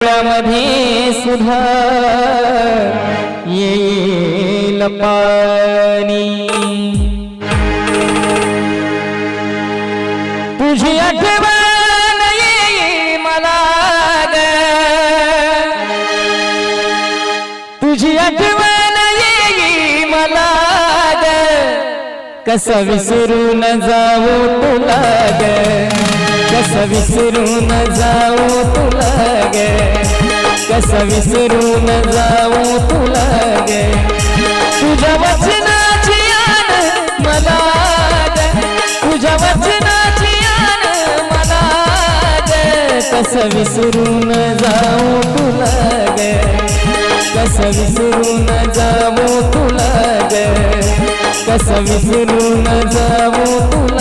मध्ये सुधा येईल पाणी तुझी आठवण येईल मला तुझी आठवण मला ग विसरून जाऊ तुला ग. कसं विसरून जाऊ तुला गे? कसं विसरून जाऊ तुला गे? तुझ्या वचनाची आन मला तुझ्या वचनाची आन मला ग कसं विसरून जाऊ तुला गे? कसं विसरून जाऊ तुला गे? कसं विसरून जाऊ तुला